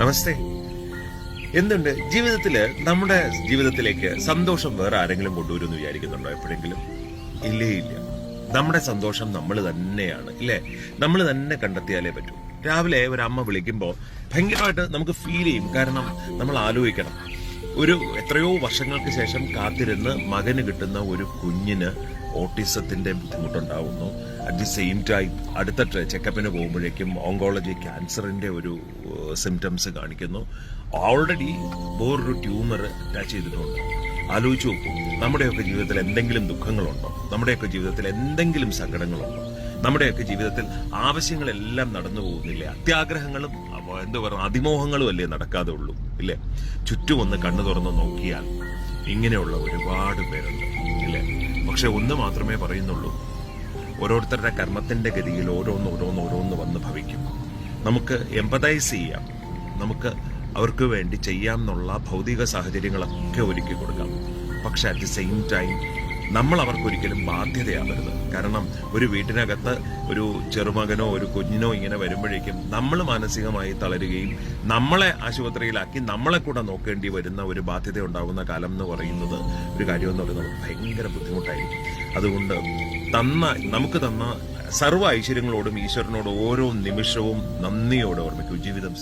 നമസ്തേ. എന്തുണ്ട്? ജീവിതത്തിൽ നമ്മുടെ ജീവിതത്തിലേക്ക് സന്തോഷം വേറെ ആരെങ്കിലും കൊണ്ടുവരുമെന്ന് വിചാരിക്കുന്നുണ്ടോ എപ്പോഴെങ്കിലും? ഇല്ലേ ഇല്ല. നമ്മുടെ സന്തോഷം നമ്മൾ തന്നെയാണ് ഇല്ലേ? നമ്മൾ തന്നെ കണ്ടെത്തിയാലേ പറ്റൂ. രാവിലെ ഒരു അമ്മ വിളിക്കുമ്പോൾ ഭയങ്കരമായിട്ട് നമുക്ക് ഫീൽ ചെയ്യും. കാരണം നമ്മൾ ആലോചിക്കണം. ഒരു എത്രയോ വർഷങ്ങൾക്ക് ശേഷം കാത്തിരുന്ന് മകന് കിട്ടുന്ന ഒരു കുഞ്ഞിന് ഓട്ടിസത്തിന്റെ ബുദ്ധിമുട്ടുണ്ടാവുന്നു. അറ്റ് ദി സെയിം ടൈം അടുത്ത ചെക്കപ്പിന് പോകുമ്പോഴേക്കും ഓങ്കോളജി ക്യാൻസറിന്റെ ഒരു സിംറ്റംസ് കാണിക്കുന്നു. ഓൾറെഡി വേറൊരു ട്യൂമർ അറ്റാച്ച് ചെയ്തിട്ടുണ്ട്. ആലോചിച്ച് നോക്കൂ നമ്മുടെയൊക്കെ ജീവിതത്തിൽ എന്തെങ്കിലും ദുഃഖങ്ങളുണ്ടോ? നമ്മുടെയൊക്കെ ജീവിതത്തിൽ എന്തെങ്കിലും സങ്കടങ്ങളുണ്ടോ? നമ്മുടെയൊക്കെ ജീവിതത്തിൽ ആവശ്യങ്ങളെല്ലാം നടന്നു പോകുന്നില്ലേ? അത്യാഗ്രഹങ്ങളും എന്താ പറയുക അതിമോഹങ്ങളും അല്ലേ നടക്കാതെ ഉള്ളൂ ഇല്ലേ? ചുറ്റും ഒന്ന് കണ്ണു തുറന്ന് നോക്കിയാൽ ഇങ്ങനെയുള്ള ഒരുപാട് പേരുണ്ട് ഇല്ലേ? പക്ഷെ ഒന്ന് മാത്രമേ പറയുന്നുള്ളൂ. ഓരോരുത്തരുടെ കർമ്മത്തിന്റെ ഗതിയിൽ ഓരോന്ന് ഓരോന്ന് ഓരോന്ന് വന്ന് ഭവിക്കും. നമുക്ക് എമ്പതൈസ് ചെയ്യാം. നമുക്ക് അവർക്ക് വേണ്ടി ചെയ്യാം എന്നുള്ള ഭൗതിക സാഹചര്യങ്ങളൊക്കെ ഒരുക്കി കൊടുക്കാം. പക്ഷെ അറ്റ് ദി സെയിം ടൈം നമ്മൾ അവർക്കൊരിക്കലും ബാധ്യതയാവരുത്. കാരണം ഒരു വീട്ടിനകത്ത് ഒരു ചെറുമകനോ ഒരു കുഞ്ഞിനോ ഇങ്ങനെ വരുമ്പോഴേക്കും നമ്മൾ മാനസികമായി തളരുകയും നമ്മളെ ആശുപത്രിയിലാക്കി നമ്മളെ കൂടെ നോക്കേണ്ടി വരുന്ന ഒരു ബാധ്യത ഉണ്ടാകുന്ന കാലം എന്ന് പറയുന്നത് ഒരു കാര്യമെന്ന് പറയുന്നത് ഭയങ്കര ബുദ്ധിമുട്ടായിരിക്കും. അതുകൊണ്ട് തന്ന നമുക്ക് തന്ന സർവ ഐശ്വര്യങ്ങളോടും ഈശ്വരനോടും ഓരോ നിമിഷവും നന്ദിയോടെ ഓർമ്മിക്കൂ. ജീവിതം